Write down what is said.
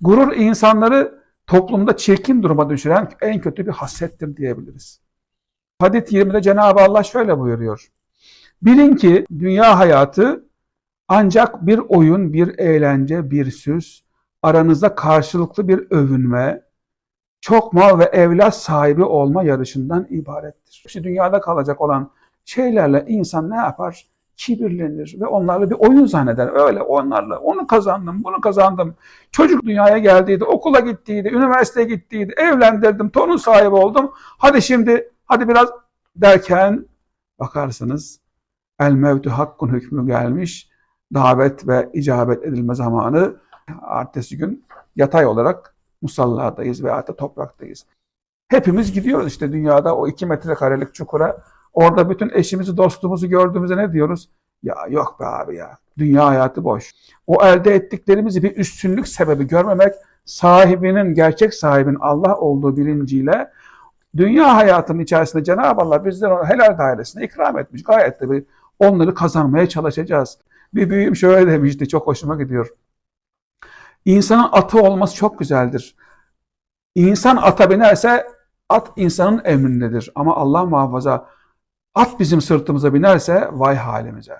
Gurur insanları toplumda çirkin duruma düşüren en kötü bir haslettir diyebiliriz. Hadis 20'de Cenab-ı Allah şöyle buyuruyor. Bilin ki dünya hayatı ancak bir oyun, bir eğlence, bir süs, aranızda karşılıklı bir övünme, çok mal ve evlat sahibi olma yarışından ibarettir. İşte dünyada kalacak olan şeylerle insan ne yapar? Kibirlenir ve onlarla bir oyun zanneder. Öyle onlarla onu kazandım, bunu kazandım. Çocuk dünyaya geldiydi, okula gittiydi, üniversiteye gittiydi, evlendirdim, torun sahibi oldum. Hadi şimdi, hadi biraz derken bakarsınız el mevtü hakkun hükmü gelmiş. Davet ve icabet edilme zamanı. Ertesi gün yatay olarak musalladayız veya da topraktayız. Hepimiz gidiyoruz işte dünyada o iki metrekarelik çukura. Orada bütün eşimizi, dostumuzu gördüğümüzde ne diyoruz? Ya yok be abi ya. Dünya hayatı boş. O elde ettiklerimizi bir üstünlük sebebi görmemek, sahibinin, gerçek sahibinin Allah olduğu bilinciyle dünya hayatının içerisinde Cenab-ı Allah bizlere o helal dairesine ikram etmiş. Gayet de bir onları kazanmaya çalışacağız. Bir büyüğüm şöyle demişti, çok hoşuma gidiyor. İnsanın atı olması çok güzeldir. İnsan ata binerse at insanın emrindedir. Ama Allah muhafaza at bizim sırtımıza binerse vay halimize.